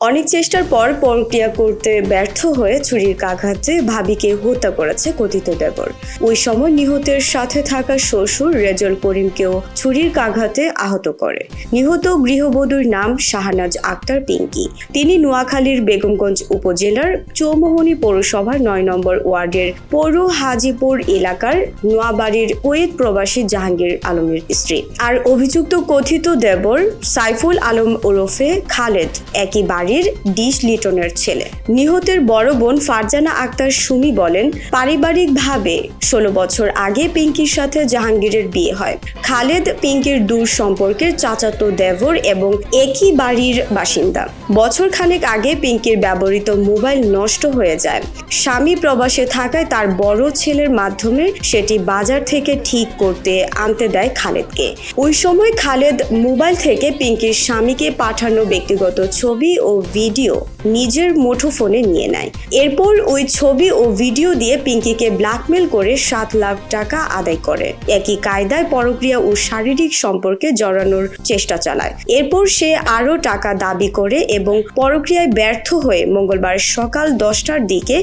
অনেক চেষ্টার পর প্রক্রিয়া করতে ব্যর্থ হয়ে ছুরির কাঘাতে ভাবিকে হত্যা করেছে কথিত দেবর। ওই সময় নিহতের সাথে থাকা শ্বশুর রেজল করিমকেও ছুরির আঘাতে আহত করে। নিহত গৃহবধূর নাম শাহনাজ আক্তার পিঙ্কি। তিনি নোয়াখালীর বেগমগঞ্জ উপজেলার চৌমোহনী পৌরসভার নয় নম্বর ওয়ার্ডের পৌর হাজিপুর এলাকার নোয়াবাড়ির কুয়েত প্রবাসী জাহাঙ্গীর আলমের স্ত্রী। আর অভিযুক্ত কথিত দেবর সাইফুল আলম ওরফে খালেদ একই বাড়ির ডিশ লিটনের ছেলে। নিহতের বড় বোন ফারজানা আক্তার সুমি বলেন, পারিবারিকভাবে ষোলো বছর আগে পিঙ্কির সাথে জাহাঙ্গীরের বিয়ে হয়। খালেদ পিঙ্কির দূর সম্পর্কের চাচাতো দেবর এবং একই বাড়ির বাসিন্দা। বছর খানেক আগে পিঙ্কির ব্যবহৃত মোবাইল নষ্ট হয়ে যায়। স্বামী প্রবাসে থাকায় তার বড় ছেলের মাধ্যমে সেটি বাজার থেকে ঠিক করতে আনতে দেয় খালেদকে। ওই সময় খালেদ মোবাইল থেকে পিঙ্কির স্বামীকে পাঠানো ব্যক্তিগত ছবি ও ভিডিও নিজের মুঠোফোনে নিয়ে নেয়। এরপর ওই ছবি ও ভিডিও দিয়ে পিঙ্কিকে ব্ল্যাকমেল করে সাত লাখ টাকা আদায় করে। একই কায়দায় পরক্রিয়া ও শারীরিক সম্পর্কে জড়ানোর চেষ্টা চালায়। এরপর সে আরও টাকা দাবি করে এবং পরক্রিয়ায় ব্যর্থ হয়ে মঙ্গলবার সকাল দশটার দিকে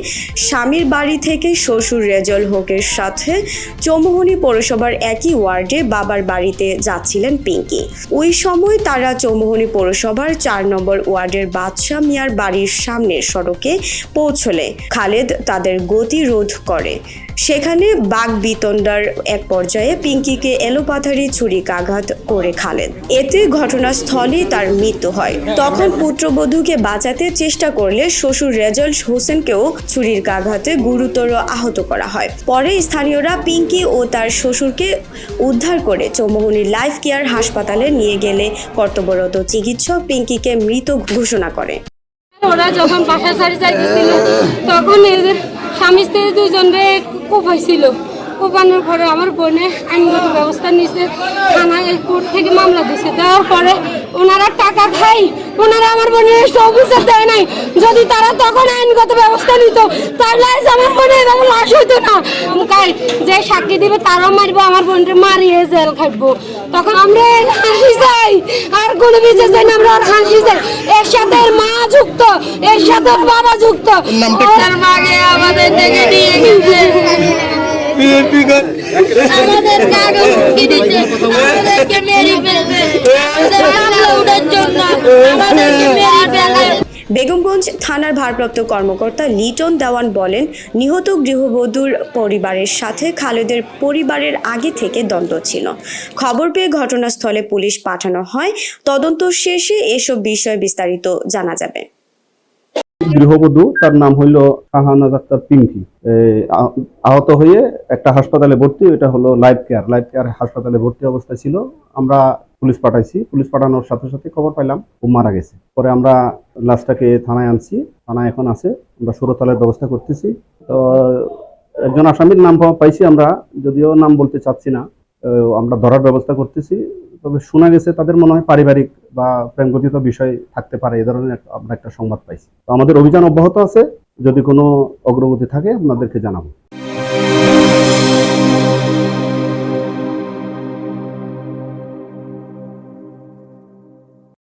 স্বামীর বাড়ি থেকে শ্বশুর রেজল হোকের সাথে চৌমোহনী পৌরসভার একই ওয়ার্ডে বাবার বাড়িতে যাচ্ছিলেন পিঙ্কি। ওই সময় তারা চৌমোহনী পৌরসভার চার নম্বর ওয়ার্ডের বাদশাহ মিয়ার বাড়ির সামনে সড়কে পৌঁছলে খালেদ তাদের গতিরোধ করে। সেখানে বাঘ বিতণ্ডার এক পর্যায়ে পিঙ্কিকে এলোপাথারি ছুরিকাঘাত করে খালেদ এতে ঘটনাস্থলেই তার মৃত্যু হয়। তখন পুত্রবধূকে বাঁচাতে চেষ্টা করলে শ্বশুর রেজল হোসেনকেও ছুরির আঘাতে গুরুতর আহত করা হয়। পরে স্থানীয়রা পিঙ্কি ও তার শ্বশুরকে উদ্ধার করে চৌমোহনী লাইফ কেয়ার হাসপাতালে নিয়ে গেলে কর্তব্যরত চিকিৎসক পিঙ্কিকে মৃত ঘোষণা করে। ওরা যখন বাসা সারি যাইতেছিল, তখন এদের স্বামী স্ত্রী দুজনে কোপাইছিল কোপানোর পরে আমার বোনে আইনগত ব্যবস্থা নিছে থানায় কোর্ট থেকে মামলা দিছে দেওয়ার পরে ওনারা টাকা খাই ওনারা আমার বোনের অফিসে দেয় নাই। যদি তারা তখন আইনগত ব্যবস্থা নিত তাহলে আজ আমার বোনের এরকম লাশ হইতো না। কাই যে সাক্ষী দিবে তারাও মারবো আমার বোনকে মারিয়ে জেল খাটবো। তখন আমরা হাসি চাই আর কোনো বিচার চাই না আমরা আর হাসি যাই এর সাথে এর মা যুক্ত এর সাথে বাবা যুক্ত। ওর আমাদের হুমকি দিচ্ছে আমাদেরকে মেরে ফেলবে আমাদের জন্য আমাদেরকে মেরে বেগমগঞ্জ থানার ভারপ্রাপ্ত কর্মকর্তা লিটন দেওয়ান বলেন, নিহত গৃহবধূর পরিবারের সাথে খালেদের পরিবারের আগে থেকে দ্বন্দ্ব ছিল। খবর পেয়ে ঘটনাস্থলে পুলিশ পাঠানো হয়। তদন্ত শেষে এসব বিষয়ে বিস্তারিত জানা যাবে। গৃহবধূ, তার নাম হইল শাহানাজ আক্তার পিঙ্কি। আহত হয়ে একটা হাসপাতালে ভর্তি, এটা হলো লাইফ কেয়ার। লাইফ কেয়ার হাসপাতালে ভর্তি অবস্থায় ছিল। আমরা পুলিশ পাঠাইছি। পুলিশ পাঠানোর সাথে সাথে খবর পাইলাম, ও মারা গেছে। পরে আমরা লাশটাকে থানায় আনছি। থানায় এখন আছে। আমরা সুরতলের ব্যবস্থা করতেছি। তো, একজন আসামির নাম পাইছি আমরা, যদিও নাম বলতে চাচ্ছি না। আমরা ধরার ব্যবস্থা করতেছি। তবে শোনা গেছে তাদের মনে হয় পারিবারিক বা প্রেমগতিত বিষয় থাকতে পারে, এ ধরনের আমরা একটা সংবাদ পাইছি। তো আমাদের অভিযান অব্যাহত আছে। যদি কোনো অগ্রগতি থাকে, আপনাদেরকে জানাব।